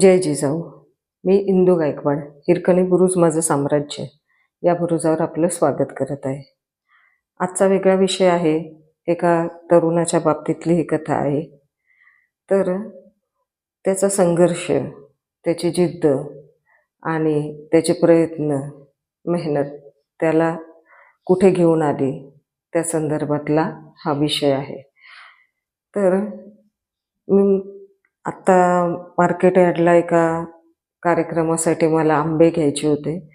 जय जिजाऊ. मी इंदू गायकवाड हिरकणी बुरुज माझं साम्राज्य. या बुरुजावर आपलं स्वागत करत आहे. आजचा वेगळा विषय आहे एका तरुणाच्या बाबतीतली ही कथा आहे. तर त्याचा संघर्ष त्याची जिद्द आणि त्याचे प्रयत्न मेहनत त्याला कुठे घेऊन आली त्या संदर्भातला हा विषय आहे. तर मी आत्ता मार्केट यार्डला एका कार्यक्रमासाठी मला आंबे घ्यायचे होते.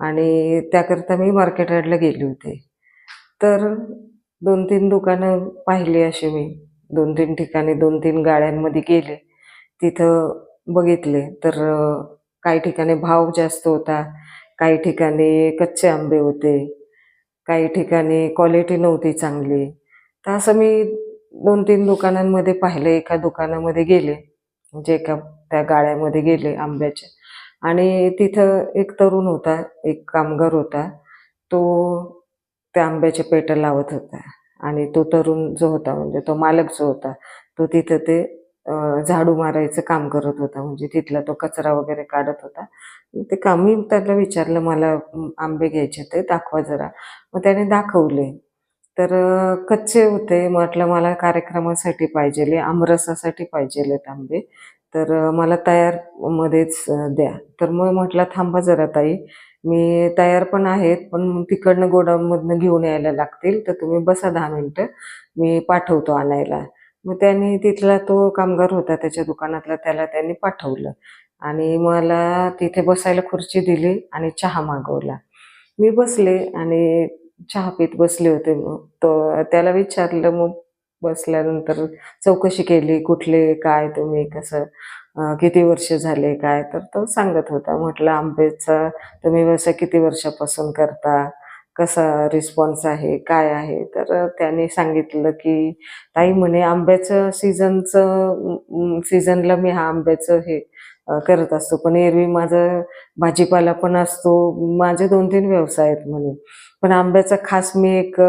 आणि त्याकरता मी मार्केट यार्डला गेले होते. तर दोन तीन दुकानं पाहिली अशी मी. दोन तीन ठिकाणी दोन तीन गाड्यांमध्ये गेले. तिथं बघितले. तर काही ठिकाणी भाव जास्त होता. काही ठिकाणी कच्चे आंबे होते. काही ठिकाणी क्वालिटी नव्हती चांगली. तर असं मी दोन तीन दुकानांमध्ये पाहिलं. एका दुकानामध्ये गेले. जे एका त्या गाळ्यामध्ये गेले आंब्याचे. आणि तिथं एक तरुण होता एक कामगार होता. तो त्या आंब्याचे पेट्या लावत होता. आणि तो तरुण जो होता म्हणजे तो मालक जो होता तो तिथं ते झाडू मारायचं काम करत होता. म्हणजे तिथला तो कचरा वगैरे काढत होता. ते काम मी त्याला विचारलं मला आंबे घ्यायचे ते दाखवा जरा. मग त्याने दाखवले. तर कच्चे होते म्हटलं मला कार्यक्रमासाठी पाहिजेले आमरसासाठी पाहिजेले आंबे तर मला तयार मध्येच द्या. तर मग म्हटलं थांबा जरा ताई मी तयार पण आहेत पण तिकडनं गोडाऊनमधनं घेऊन यायला लागतील तर तुम्ही बसा दहा मिनटं मी पाठवतो आणायला. मग त्यांनी तिथला तो कामगार होता त्याच्या दुकानातला त्याला त्यांनी पाठवलं. आणि मला तिथे बसायला खुर्ची दिली आणि चहा मागवला. मी बसले आणि चहा पीत बसले होते मग तो त्याला विचारलं मग बसल्यानंतर चौकशी केली कुठले काय तुम्ही कसं किती वर्ष झाले काय? तर तो सांगत होता. म्हटलं आंब्याचा तुम्ही व्यवसाय किती वर्षापासून करता? कसा रिस्पॉन्स आहे? काय आहे? तर त्याने सांगितलं की ताई म्हणे आंब्याचं सीझनचं सीझनला मी हा आंब्याचं हे करत असतो. पण एरवी माझं भाजीपाला पण असतो. माझे दोन तीन व्यवसाय आहेत म्हणे. पण आंब्याचा खास मी एक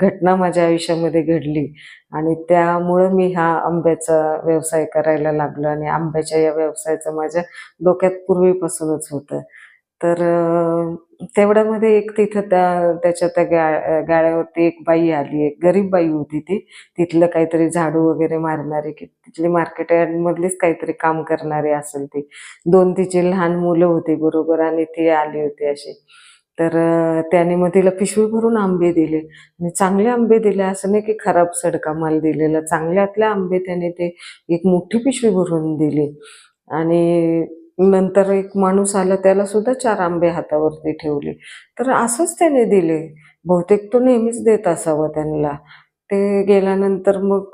घटना माझ्या आयुष्यामध्ये घडली. आणि त्यामुळं मी हा आंब्याचा व्यवसाय करायला लागलो आणि आंब्याच्या या व्यवसायाचं माझ्या डोक्यात पूर्वीपासूनच होतं. तर तेवढ्यामध्ये एक तिथं त्या त्याच्या त्या गा गाळ्यावरती एक बाई आली एक गरीब बाई होती ती. तिथलं काहीतरी झाडू वगैरे मारणारी की तिथली मार्केट मधलीच काहीतरी काम करणारी असेल ती. दोन तिची लहान मुलं होती बरोबर आणि ती आली होती अशी. तर त्याने मग तिला पिशवी भरून आंबे दिले. आणि चांगले आंबे दिले असं नाही की खराब सडका माल दिलेला. चांगल्यातल्या आंबे त्याने ते एक मोठी पिशवी भरून दिली. आणि नंतर एक माणूस आला त्याला सुद्धा चार आंबे हातावरती ठेवले. तर असंच त्याने दिले. बहुतेक तो नेहमीच देत असावा त्यांना. ते गेल्यानंतर मग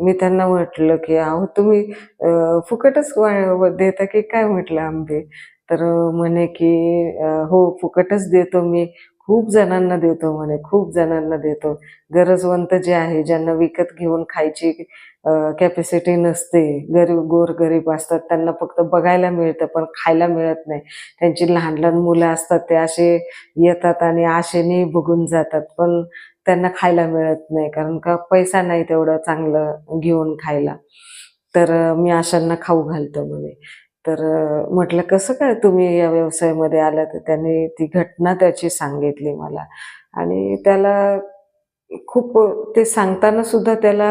मी त्यांना म्हटलं की अहो तुम्ही फुकटच वा- देता की काय म्हटलं आंबे? तर म्हणे की हो फुकटच देतो मी. खूप जणांना देतो म्हणे खूप जणांना देतो. गरजवंत जे आहे ज्यांना विकत घेऊन खायची कॅपॅसिटी नसते गरीब गोर गरीब असतात त्यांना फक्त बघायला मिळतं पण खायला मिळत नाही. त्यांची लहान लहान मुलं असतात ते असे येतात आणि आशेने बघून जातात पण त्यांना खायला मिळत नाही कारण का पैसा नाही तेवढं चांगलं घेऊन खायला. तर मी अशांना खाऊ घालतो म्हणे. तर म्हटलं कसं काय तुम्ही या व्यवसायामध्ये आला तर त्याने ती घटना त्याची सांगितली मला. आणि त्याला खूप ते सांगताना सुद्धा त्याला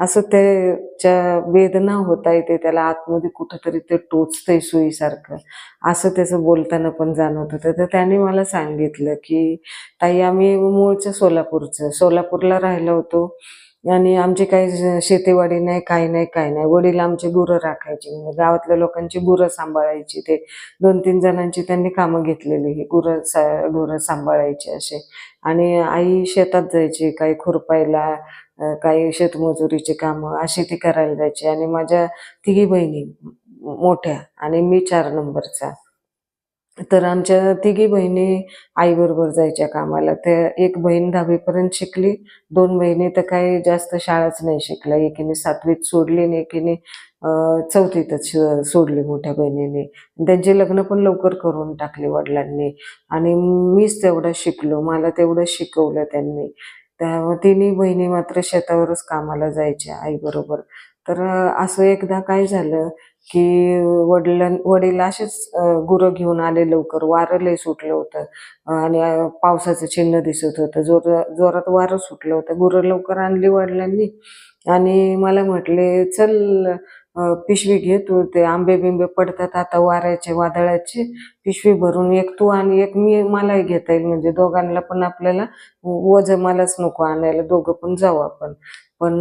असं त्याच्या वेदना होता येते त्याला आतमध्ये कुठंतरी ते टोचतंय सुईसारखं. असं त्याचं बोलताना पण जाणवत होतं. तर त्याने मला सांगितलं की ताई आम्ही मूळचं सोलापूरचं सोलापूरला राहिलो होतो. आणि आमची काही शेतीवाडी नाही काही नाही काही नाही. वडील आमचे गुरं राखायचे म्हणजे गावातल्या लोकांची गुरं सांभाळायची. ते दोन तीन जणांची त्यांनी कामं घेतलेली. ही गुरं सा गुरं सांभाळायची असे. आणि आई शेतात जायची काही खुरपायला काही शेतमजुरीची कामं अशी ती करायला जायची. आणि माझ्या तिघी बहिणी मोठ्या. आणि मी चार नंबरचा. तर आमच्या तिघी बहिणी आईबरोबर जायच्या कामाला. त्या एक बहीण दहावीपर्यंत शिकली दोन बहिणी तर काही जास्त शाळाच नाही शिकल्या. एकीने सातवीत सोडली आणि एकीने चौथीतच सोडली मोठ्या बहिणीने. त्यांचे लग्न पण लवकर करून टाकले वडिलांनी. आणि मीच तेवढं शिकलो मला तेवढं शिकवलं त्यांनी. त्या तिन्ही बहिणी मात्र शेतावरच कामाला जायच्या आईबरोबर. तर असं एकदा काय झालं की वडिलां वडील असेच गुरं घेऊन आले लवकर. वारं लय सुटलं होतं. आणि पावसाचं चिन्ह दिसत होतं. जोर जोरात वारं सुटलं होतं. गुरं लवकर आणली वडिलांनी. आणि मला म्हटले चल पिशवी घे तू. ते आंबे बिंबे पडतात आता वाऱ्याचे वादळाचे. पिशवी भरून एक तू आणि एक मी मलाही घेता येईल. म्हणजे दोघांना पण आपल्याला वज मलाच नको आणायला. दोघं पण जाऊ आपण. पण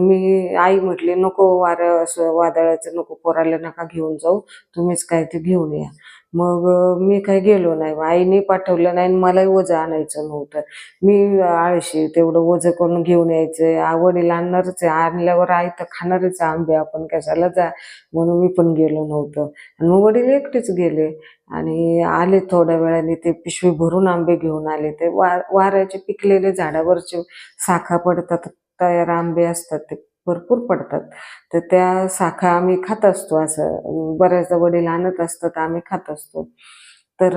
मी आई म्हटली नको वारं असं वादळाचं नको पोराला नका घेऊन जाऊ तुम्हीच काय ते घेऊन या. मग मी काय गेलो नाही. आईने पाठवलं नाही आणि मलाही वजं आणायचं नव्हतं. मी आळशी तेवढं वज करून घेऊन यायचं. वडील आणणारच आहे. आणल्यावर आई तर खाणारच आंबे आपण कशाला जा? म्हणून मी पण गेलो नव्हतं. आणि मग वडील एकटेच गेले. आणि आले थोड्या वेळाने ते पिशवी भरून आंबे घेऊन आले. ते वा वाऱ्याचे पिकलेले झाडावरचे साखा पडतात. तयार आंबे असतात ते भरपूर पडतात. तर त्या साखा आम्ही खात असतो असं. बऱ्याचदा वडील आणत असतात आम्ही खात असतो. तर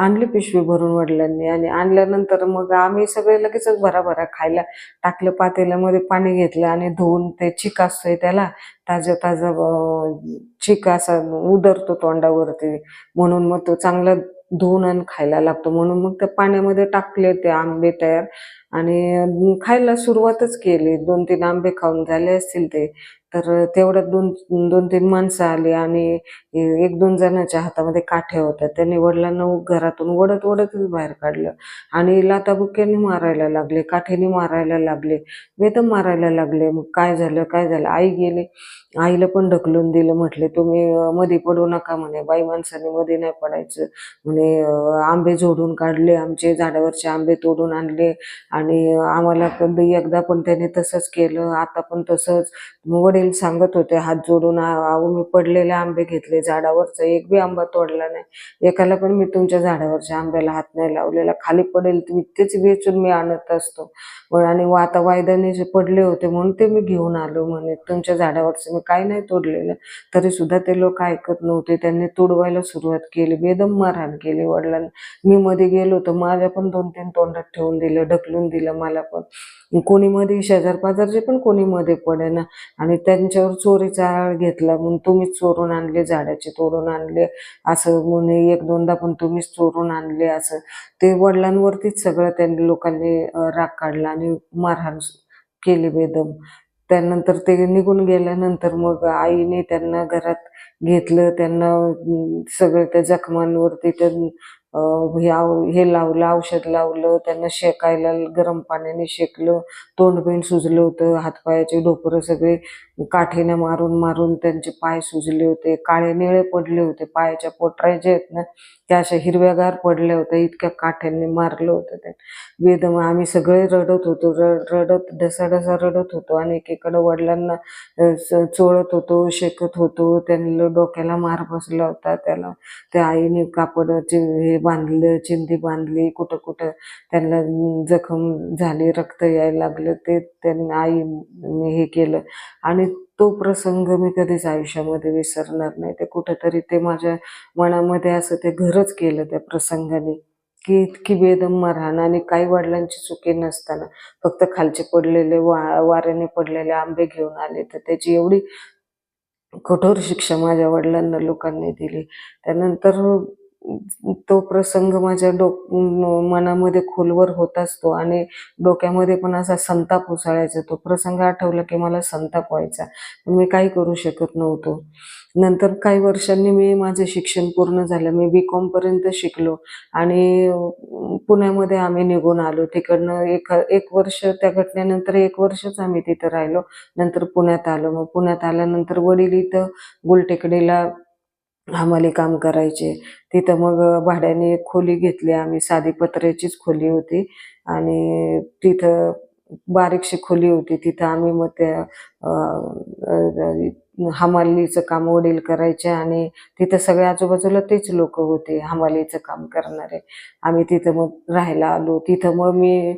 आणली पिशवी भरून वडिलांनी आणि आणल्यानंतर मग आम्ही सगळे लगेचच भराभरा खायला टाकलं पातेल्यामध्ये पाणी घेतलं आणि धुवून ते चिक असतोय त्याला ताजं ताजं चिक असा उदरतो तोंडावरती. म्हणून मग तो चांगला धुवून आणि खायला लागतो. म्हणून मग त्या पाण्यामध्ये टाकले ते आंबे तयार. आणि खायला सुरुवातच केली. दोन तीन आंबे खाऊन झाले असतील ते. तर तेवढ्यात दोन दोन तीन माणसं आली आणि एक दोन जणांच्या हातामध्ये काठ्या होत्या. त्यांनी वडिलांना घरातून ओढत ओढतच बाहेर काढलं. आणि लाताबुक्याने मारायला लागले काठ्याने मारायला लागले वेदम मारायला लागले. मग काय झालं काय झालं? आई गेली. आईला पण ढकलून दिलं. म्हटले तुम्ही मध्ये पडू नका म्हणे. बाई माणसाने मध्ये नाही पडायचं. म्हणे आंबे झोडून काढले. आमचे झाडावरचे आंबे तोडून आणले. आणि आम्हाला कधी एकदा पण त्याने तसंच केलं आता पण तसंच. वडील सांगत होते हात जोडून आहो अहो मी पडलेले आंबे घेतले झाडावरचा एक बी आंबा तोडला नाही. एकाला पण मी तुमच्या झाडावरच्या आंब्याला हात नाही लावलेला. खाली पडेल तुम्ही तेच वेचून मी आणत असतो. आणि आता वायदाने जे पडले होते म्हणून ते मी घेऊन आलो म्हणे. तुमच्या झाडावरचं मी काही नाही तोडलेलं. तरी सुद्धा ते लोक ऐकत नव्हते. त्यांनी तुडवायला सुरुवात केली. बेदम मारहाण केली वडिलांना. मी मध्ये गेलो तर माझ्या पण दोन तीन तोंडात ठेवून दिलं. ढकलून दिलं मला पण. कोणी मध्ये शेजार पाजारचे पण कोणी मध्ये पडेना. आणि त्यांच्यावर चोरीचा आळ घेतला म्हणून तुम्हीच चोरून आणले झाडाचे तोडून आणले असं म्हणे एक दोनदा पण तुम्हीच चोरून आणले असं. ते वडिलांवरतीच सगळं त्यांनी लोकांनी राग काढला आणि मारहाण केली बेदम. त्यानंतर ते निघून गेल्यानंतर मग आईने त्यांना घरात घेतलं त्यांना सगळं त्या जखमांवरती त्या हे हे लावलं औषध लावलं त्यांना शेकायला गरम पाण्याने शेकलं तोंडबिंड सुजलं होतं हातपायाचे ढोपरं सगळे काठीने मारून मारून त्यांचे पाय सुजले होते काळे निळे पडले होते पायाच्या पोटऱ्या जे आहेत ना त्या अशा हिरव्यागार पडल्या होत्या इतक्या काठ्यांनी मारलं होतं ते. वेदम आम्ही सगळे रडत होतो रड रडत ढसाढसा रडत होतो आणि एकीकडं वडिलांना स- चोळत होतो शेकत होतो त्यांना डोक्याला मार बसला होता त्याला त्या आईने कापड हे बांधलं चिंधी बांधली कुठं कुठं त्यांना जखम झाली रक्त यायला लागलं ते त्यांनी आईने हे केलं. आणि तो प्रसंग मी कधीच आयुष्यामध्ये विसरणार नाही. ते कुठंतरी ते माझ्या मनामध्ये असं ते घरच केलं त्या प्रसंगाने की इतकी बेदम मरहाण आणि काही वडिलांची चुकी नसताना. फक्त खालचे पडलेले वा वाऱ्याने पडलेले आंबे घेऊन आले. तर त्याची एवढी कठोर शिक्षा माझ्या वडिलांना लोकांनी दिली. त्यानंतर तो प्रसंग माझ्या डोक मनामध्ये खोलवर होत असतो आणि डोक्यामध्ये पण असा संताप उसळायचा. तो प्रसंग आठवला की मला संताप व्हायचा. मी काही करू शकत नव्हतो. नंतर काही वर्षांनी मी माझं शिक्षण पूर्ण झालं. मी बी कॉमपर्यंत शिकलो आणि पुण्यामध्ये आम्ही निघून आलो. तिकडनं एक एक वर्ष त्या घटनेनंतर एक वर्षच आम्ही तिथं राहिलो. नंतर पुण्यात आलो. मग पुण्यात आल्यानंतर वडील इथं गुलटेकडीला हमाली काम करायचे. तिथं मग भाड्याने एक खोली घेतली आम्ही साधी पत्र्याचीच खोली होती. आणि तिथं बारीकशी खोली होती. तिथं आम्ही मग त्या हमालीचं काम वडील करायचे आणि तिथं सगळे आजूबाजूला तेच लोक होते हमालीचं काम करणारे. आम्ही तिथं मग राहायला आलो. तिथं मग मी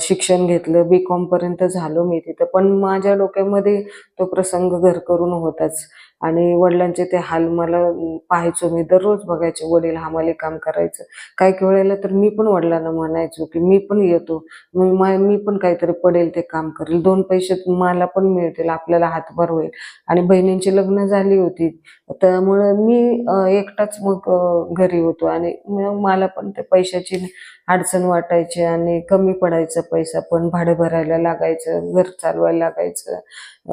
शिक्षण घेतलं. बी कॉमपर्यंत झालो मी तिथं. पण माझ्या डोक्यामध्ये तो प्रसंग घर करून होताच. आणि वडिलांचे ते हाल मला पाहायचो मी दररोज बघायचे वडील हमाली काम करायचं. काही काही वेळेला तर मी पण वडिलांना म्हणायचो की मी पण येतो मा- मी पण काहीतरी पडेल ते काम करेल दोन पैसे मला पण मिळतील आपल्याला हातभार होईल. आणि बहिणींची लग्न झाली होती त्यामुळं मी एकटाच मग घरी होतो आणि मग मला पण ते पैशाची अडचण वाटायची आणि कमी पडायचा पैसा पण भाडं भरायला लागायचं घर चालवायला लागायचं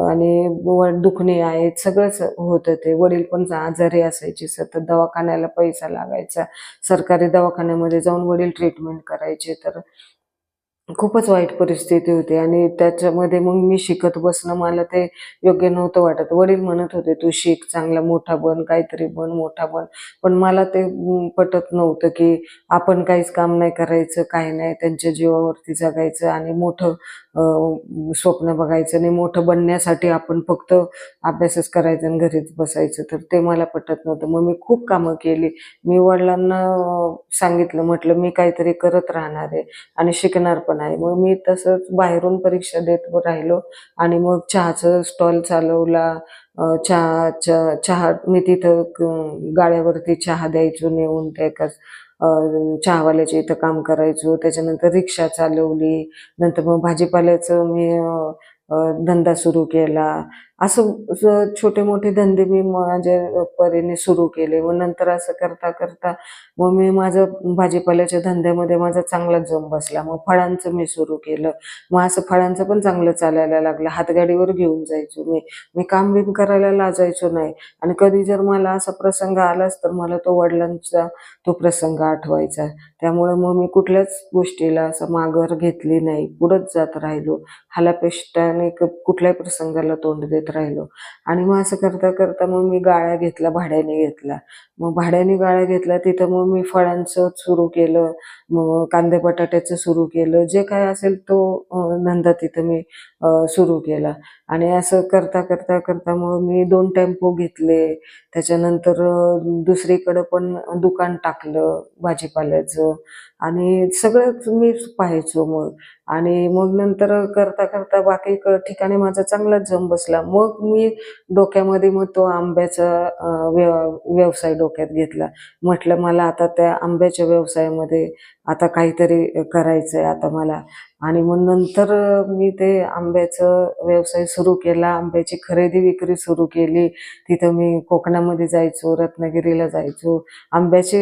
आणि व- दुखणे आहेत सगळंच होतं ते. वडील पण आजारी असायचे सतत दवाखान्याला पैसा लागायचा. सरकारी दवाखान्यामध्ये जाऊन वडील ट्रीटमेंट करायचे तर खूपच वाईट परिस्थिती होती आणि त्याच्यामध्ये मग मी शिकत बसणं मला ते योग्य नव्हतं वाटत. वडील म्हणत होते तू शिक चांगला मोठा बन काहीतरी बन मोठा बन. पण मला ते पटत नव्हतं की आपण काहीच काम नाही करायचं काही नाही त्यांच्या जीवावरती जगायचं आणि मोठं स्वप्न बघायचं आणि मोठं बनण्यासाठी आपण फक्त अभ्यासच करायचा आणि घरीच बसायचं. तर ते मला पटत नव्हतं. मग मी खूप कामं केली. मी वडिलांना सांगितलं म्हटलं मी काहीतरी करत राहणार आहे आणि शिकणार पण पण आहे. मग मी तसंच बाहेरून परीक्षा देत राहिलो आणि मग चहाचं स्टॉल चालवला. चहा चहा चहा मी तिथं गाड्यावरती चहा द्यायचो नेऊन त्या एकाच चहावाल्याच्या इथं काम करायचो. त्याच्यानंतर रिक्षा चालवली. नंतर मग भाजीपाल्याचं मी धंदा सुरू केला. असं छोटे मोठे धंदे मी माझ्या परीने सुरू केले. व नंतर असं करता करता मग मी माझं भाजीपाल्याच्या धंद्यामध्ये माझा चांगला जम बसला. मग फळांचं मी सुरू केलं. मग असं फळांचं पण चांगलं चालायला लागलं. हातगाडीवर घेऊन जायचो मी. मी काम बिम करायला लाजायचो नाही. आणि कधी जर मला असा प्रसंग आलाच तर मला तो वडिलांचा तो प्रसंग आठवायचा. त्यामुळे मग मी कुठल्याच गोष्टीला असं माघार घेतली नाही. पुढंच जात राहिलो. हालापेष्टाने कुठल्याही प्रसंगाला तोंड देत राहिलो. आणि मग असं करता करता मग मी गाळ्या घेतला भाड्याने घेतला मग भाड्याने गाळ्या घेतला तिथं मग मी फळांचं सुरू केलं मग कांदे बटाट्याचं सुरू केलं. जे काय असेल तो नंदा धंदा तिथं मी सुरू केला. आणि असं करता करता करता मग मी दोन टेम्पो घेतले. त्याच्यानंतर दुसरीकडं पण दुकान टाकलं भाजीपाल्याचं. आणि सगळंच मी पाहायचो मग. आणि मग नंतर करता करता बाकी क- ठिकाणी माझा चांगलाच जम बसला. मग मी डोक्यामध्ये मग तो आंब्याचा व्यव- व्यवसाय डोक्यात घेतला. म्हटलं मला आता त्या आंब्याच्या व्यवसायामध्ये आता काहीतरी करायचंय आता मला. आणि मग नंतर मी ते आंब्याचं व्यवसाय सुरू केला. आंब्याची खरेदी विक्री सुरू केली. तिथं मी कोकणामध्ये जायचो रत्नागिरीला जायचो. आंब्याचे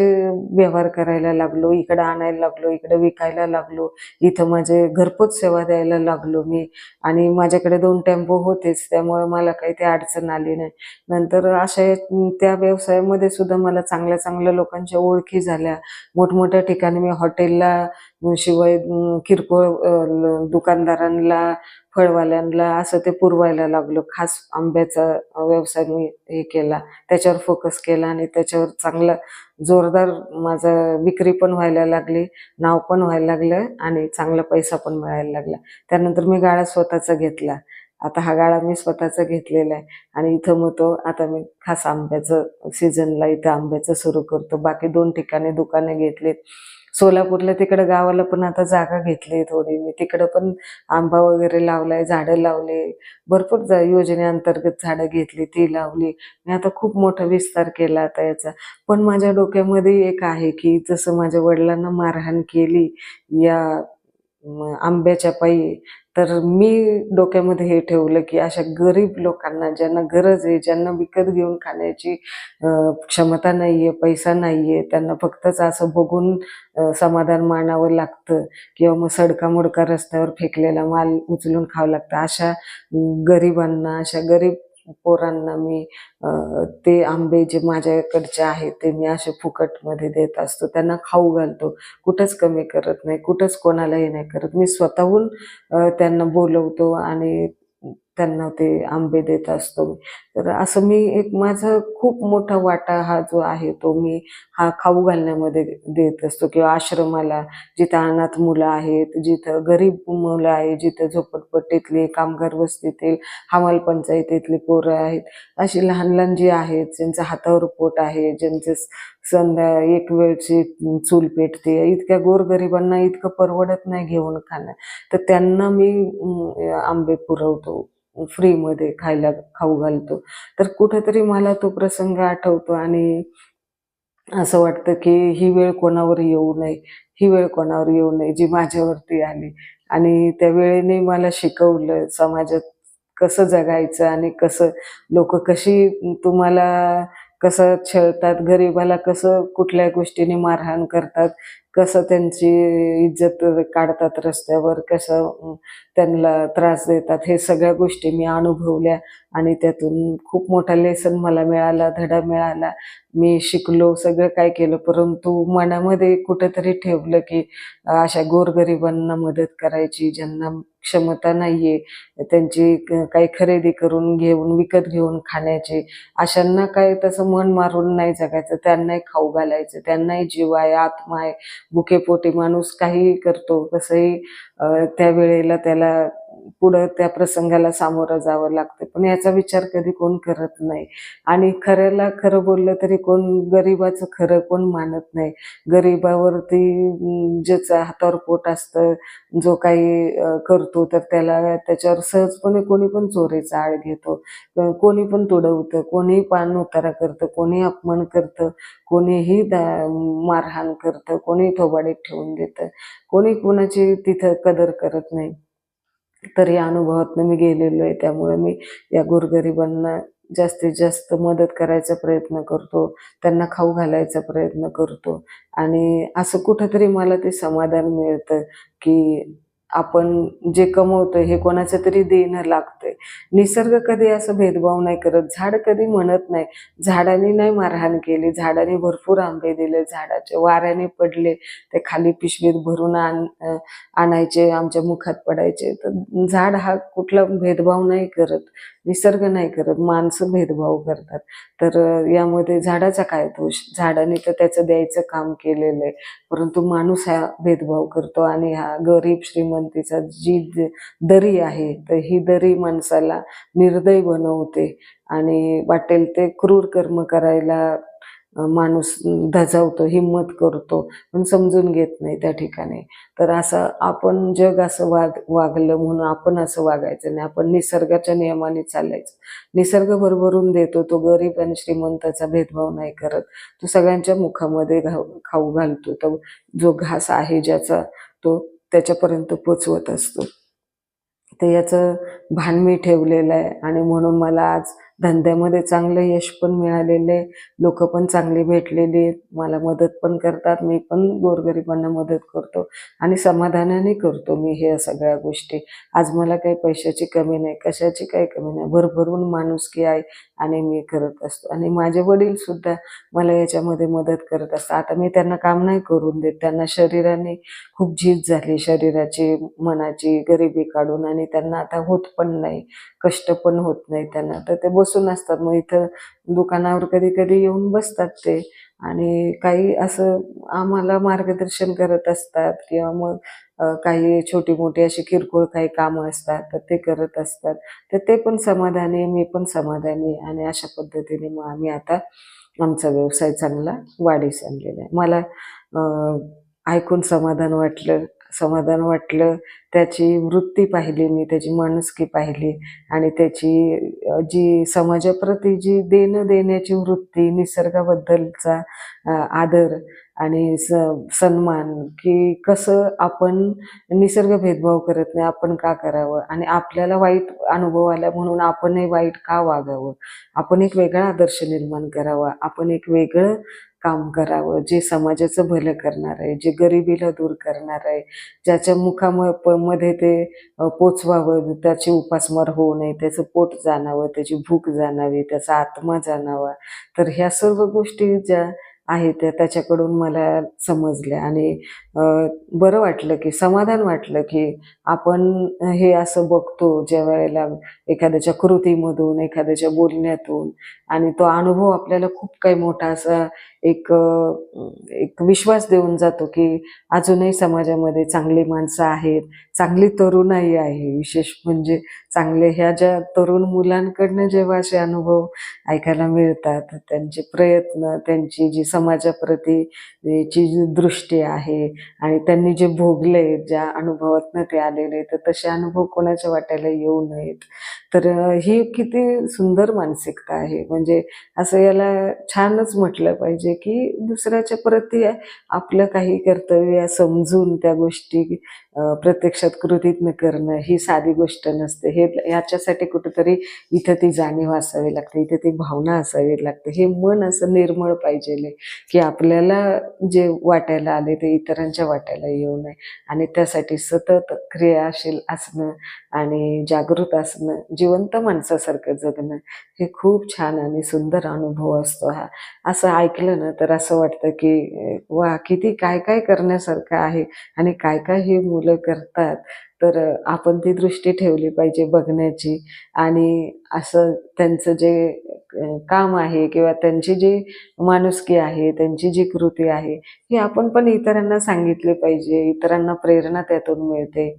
व्यवहार करायला लागलो. इकडं आणायला लागलो इकडं विकायला लागलो. इथं माझे घरपोच सेवा द्यायला लागलो मी. आणि माझ्याकडे दोन टेम्पो होतेच त्यामुळे मला काही ते अडचण आली नाही. नंतर अशा त्या व्यवसायामध्ये सुद्धा मला चांगल्या चांगल्या लोकांच्या ओळखी झाल्या. मोठमोठ्या ठिकाणी मी हॉटेलला शिवाय किरकोळ दुकानदारांना फळवाल्यांना असं ते पुरवायला लागलो. खास आंब्याचा व्यवसाय मी हे केला. त्याच्यावर फोकस केला आणि त्याच्यावर चांगला जोरदार माझा विक्री पण व्हायला लागली नाव पण व्हायला लागलं आणि चांगला पैसा पण मिळायला लागला. त्यानंतर मी गाळा स्वतःचा घेतला. आता हा गाळा मी स्वतःचा घेतलेला आहे आणि इथं मग तो आता मी खास आंब्याचं सीझनला इथं आंब्याचं सुरू करतो. बाकी दोन ठिकाणी दुकाने घेतलीत. सोलापूरला तिकडं गावाला पण आता जागा घेतली थोडी. मी तिकडं पण आंबा वगैरे लावलाय झाडं लावले. भरपूर जा योजनेअंतर्गत झाडं घेतली ती लावली. मी आता खूप मोठा विस्तार केला आता याचा. पण माझ्या डोक्यामध्ये एक आहे की जसं माझ्या वडिलांना मारहाण केली या आंब्याच्या पायी. तर मी डोक्यामध्ये हे ठेवलं की अशा गरीब लोकांना ज्यांना गरज आहे ज्यांना विकत घेऊन खाण्याची क्षमता नाही आहे पैसा नाही आहे त्यांना फक्तच असं बघून समाधान मानावं लागतं किंवा मग सडका मोडका रस्त्यावर फेकलेला माल उचलून खावं लागतं. अशा गरिबांना अशा गरीब पोरांना मी ते आंबे जे माझ्याकडचे आहेत ते मी असे फुकटमध्ये देत असतो. त्यांना खाऊ घालतो. कुठंच कमी करत नाही. कुठंच कोणालाही नाही करत. मी स्वतःहून त्यांना बोलवतो आणि त्यांना ते आंबे देत असतो तर असं मी एक माझा खूप मोठा वाटा हा जो आहे तो मी हा खाऊ घालण्यामध्ये देत असतो किंवा आश्रमाला जिथं अनाथ मुलं आहेत जिथं गरीब मुलं आहेत जिथं झोपटपट्टीतले कामगार वस्तीतील हमाल पंचायतीतली पोरं आहेत अशी लहान लहान जी आहेत ज्यांचं हातावर पोट आहे ज्यांचे संध्या एक वेळची चूल पेटते इतक्या गोरगरिबांना इतकं परवडत नाही घेऊन खाणं. तर त्यांना मी आंबे पुरवतो फ्रीमध्ये खायला खाऊ घालतो. तर कुठेतरी मला तो प्रसंग आठवतो आणि असं वाटतं की ही वेळ कोणावर येऊ नये ही वेळ कोणावर येऊ नये जी माझ्यावरती आली. आणि त्या वेळेने मला शिकवलं समाजात कसं जगायचं आणि कसं लोक कशी तुम्हाला कसं छळतात गरिबाला कसं कुठल्या गोष्टीने मारहाण करतात कसं त्यांची इज्जत काढतात रस्त्यावर कसं त्यांना त्रास देतात हे सगळ्या गोष्टी मी अनुभवल्या आणि त्यातून खूप मोठा लेसन मला मिळाला धडा मिळाला. मी शिकलो सगळं काय केलं परंतु मनामध्ये कुठेतरी ठेवलं की अशा गोरगरिबांना मदत करायची ज्यांना क्षमता नाहीये त्यांची काही खरेदी करून घेऊन विकत घेऊन खाण्याची अशांना काय तसं मन मारून नाही जगायचं. त्यांनाही खाऊ घालायचं त्यांनाही जीव आहे आत्मा आहे. भुकेपोटी माणूस काहीही करतो कसंही त्या वेळेला त्याला पुढं त्या प्रसंगाला सामोरं जावं लागतं. पण याचा विचार कधी कोण करत नाही. आणि खऱ्याला खरं बोललं तरी कोण गरिबाचं खरं कोण मानत नाही. गरिबावरती ज्याचं हातावर पोट असतं जो काही करतो तर त्याला त्याच्यावर सहजपणे कोणी पण चोरीचा आळ घेतो. कोणी पण तुडवतं कोणीही पान उतारा करतं कोणी अपमान करतं कोणीही दा- मारहाण करतं कोणी थोबाडीत ठेवून देतं. कोणी कोणाची तिथं कदर करत नाही. तर या अनुभवातनं मी गेलेलो आहे. त्यामुळे मी या गोरगरिबांना जास्तीत जास्त मदत करायचा प्रयत्न करतो. त्यांना खाऊ घालायचा प्रयत्न करतो. आणि असं कुठंतरी मला ते समाधान मिळतं की आपण जे कमवतो हे कोणाचं तरी देणं लागतंय. निसर्ग कधी असं भेदभाव नाही करत. झाड कधी म्हणत नाही. झाडाने नाही मारहाण केली. झाडाने भरपूर आंबे दिले. झाडाचे वाऱ्याने पडले. ते खाली पिशवीत भरून आण आणायचे आमच्या मुखात पडायचे. तर झाड हा कुठला भेदभाव नाही करत. निसर्ग नाही करत. माणसं भेदभाव करतात. तर यामध्ये झाडाचा काय दोष? झाडाने तर त्याचं द्यायचं काम केलेलं आहे. परंतु माणूस हा भेदभाव करतो आणि हा गरीब श्रीमंत तिचा जी दरी आहे तर ही दरी माणसाला निर्दय बनवते आणि वाटेल ते क्रूर कर्म करायला माणूस धजावतो हिंमत करतो पण समजून घेत नाही त्या ठिकाणी. तर असं आपण जग असं वाग वागलं म्हणून आपण असं वागायचं नाही. आपण निसर्गाच्या नियमाने चालायचं. निसर्ग भरभरून देतो तो गरीब आणि श्रीमंताचा भेदभाव नाही करत. तो सगळ्यांच्या मुखामध्ये घाऊ खाऊ घालतो. तर जो घास आहे ज्याचा तो त्याच्यापर्यंत पोचवत असतो. तर याचं भान मी ठेवलेलं आहे आणि म्हणून मला आज धंद्यामध्ये चांगलं यश पण मिळालेलं आहे. लोक पण चांगली भेटलेली आहेत. मला मदत पण करतात. मी पण गोरगरिबांना मदत करतो आणि समाधानाने करतो मी हे सगळ्या गोष्टी. आज मला काही पैशाची कमी नाही कशाची काही कमी नाही. भरभरून माणुसकी आहे. आणि मी करत असतो. आणि माझे वडील सुद्धा मला याच्यामध्ये मदत करत असतात. आता मी त्यांना काम नाही करून देत. त्यांना शरीराने खूप झीज झाली. शरीराची मनाची गरिबी काढून आणि त्यांना आता होत पण नाही. कष्ट पण होत नाही त्यांना. तर ते बसून असतात. मग इथं दुकानावर कधी कधी येऊन बसतात ते. आणि काही असं आम्हाला मार्गदर्शन करत असतात किंवा मग काही छोटी मोठी अशी किरकोळ काही कामं असतात तर ते करत असतात. तर ते पण समाधानी मी पण समाधानी आणि अशा पद्धतीने मग आम्ही आता आमचा व्यवसाय चांगला वाढीस आणलेला आहे. मला ऐकून समाधान वाटलं. समाधान वाटलं. त्याची वृत्ती पाहिली मी त्याची माणुसकी पाहिली आणि त्याची जी समाजाप्रती जी देणं देण्याची वृत्ती निसर्गाबद्दलचा आदर आणि स सन्मान की कसं आपण निसर्ग भेदभाव करत नाही आपण का करावं आणि आपल्याला वाईट अनुभव आला म्हणून आपणही वाईट का वागावं? आपण एक वेगळा आदर्श निर्माण करावा आपण एक वेगळं काम करावं जे समाजाचं भलं करणार आहे जे गरिबीला दूर करणार आहे ज्याच्या मुखामध्ये ते पोचवावं त्याची उपासमार होऊ नये त्याचं पोट जाणावं त्याची भूक जाणावी त्याचा आत्मा जाणावा. तर ह्या सर्व गोष्टी ज्या आहेत त्या त्याच्याकडून मला समजल्या आणि बरं वाटलं की समाधान वाटलं की आपण हे असं बघतो ज्या वेळेला एखाद्याच्या कृतीमधून एखाद्याच्या बोलण्यातून आणि तो अनुभव आपल्याला खूप काही मोठा असा एक एक विश्वास देऊन जातो की अजूनही समाजामध्ये चांगली माणसं आहेत चांगली तरुणाई आहे. विशेष म्हणजे चांगले. ह्या ज्या तरुण मुलांकडनं जेव्हा असे अनुभव ऐकायला मिळतात त्यांचे प्रयत्न त्यांची जी समाजाप्रती ची जी दृष्टी आहे आणि त्यांनी जे भोगले ज्या अनुभवातनं ते आलेले तर तसे अनुभव कोणाच्या वाट्याला येऊ नयेत. तर ही किती सुंदर मानसिकता आहे. म्हणजे असं याला छानच म्हटलं पाहिजे की दुसऱ्याच्या प्रती आपलं काही कर्तव्य समजून त्या गोष्टी प्रत्यक्षात कृतीत करणं ही साधी गोष्ट नसते. हे याच्यासाठी कुठेतरी इथं ती जाणीव असावी लागते इथे ती भावना असावी लागते. हे मन असं निर्मळ पाहिजे की आपल्याला जे वाटायला आले ते इतरांच्या वाटायला येऊ नये आणि त्यासाठी सतत क्रियाशील असणं आणि जागृत असणं जिवंत माणसासारखं जगणं हे खूप छान आणि सुंदर अनुभव असतो हा. असं ऐकलं ना तर असं वाटतं की वा किती काय काय करण्यासारखं आहे आणि काय काय हे मुलं करतात. तर आपण ती दृष्टी ठेवली पाहिजे बघण्याची आणि असं त्यांचं जे काम आहे किंवा त्यांची जी माणुसकी आहे त्यांची जी कृती आहे ही आपण पण इतरांना सांगितली पाहिजे. इतरांना प्रेरणा त्यातून मिळते.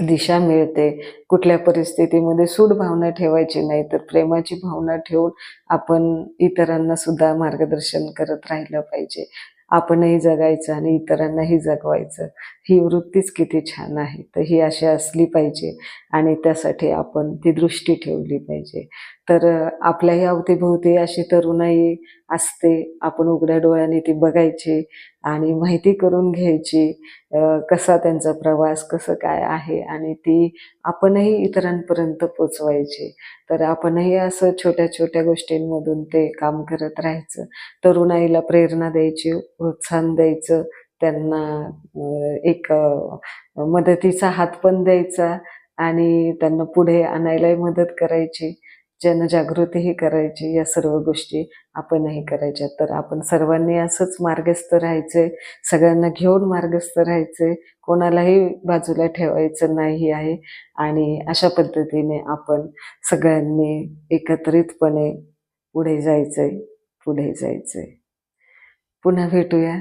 दिशा मिळते. कुठल्या परिस्थितीमध्ये सूड भावना ठेवायची नाही तर प्रेमाची भावना ठेवून आपण इतरांना सुद्धा मार्गदर्शन करत राहिलं पाहिजे. आपणही जगायचं आणि इतरांनाही जगवायचं. ही वृत्तीच किती छान आहे. तर ही अशी असली पाहिजे आणि त्यासाठी आपण ती दृष्टी ठेवली पाहिजे. तर आपल्याही अवतीभोवती अशी तरुणाई असते. आपण उघड्या डोळ्यांनी ती बघायची आणि माहिती करून घ्यायची कसा त्यांचा प्रवास कसं काय आहे आणि ती आपणही इतरांपर्यंत पोचवायची. तर आपणही असं छोट्या छोट्या गोष्टींमधून ते काम करत राहायचं. तरुणाईला प्रेरणा द्यायची प्रोत्साहन द्यायचं त्यांना एक मदतीचा हात पण द्यायचा आणि त्यांना पुढे आणायलाही मदत करायची. जनजागृतीही करायची या सर्व गोष्टी आपणही करायच्या. तर आपण सर्वांनी असंच मार्गस्थ राहायचे सगळ्यांना घेऊन मार्गस्थ राहायचे कोणालाही बाजूला ठेवायचं नाही आहे. आणि अशा पद्धतीने आपण सगळ्यांनी एकत्रितपणे पुढे जायचंय पुढे जायचंय. पुन्हा भेटूया.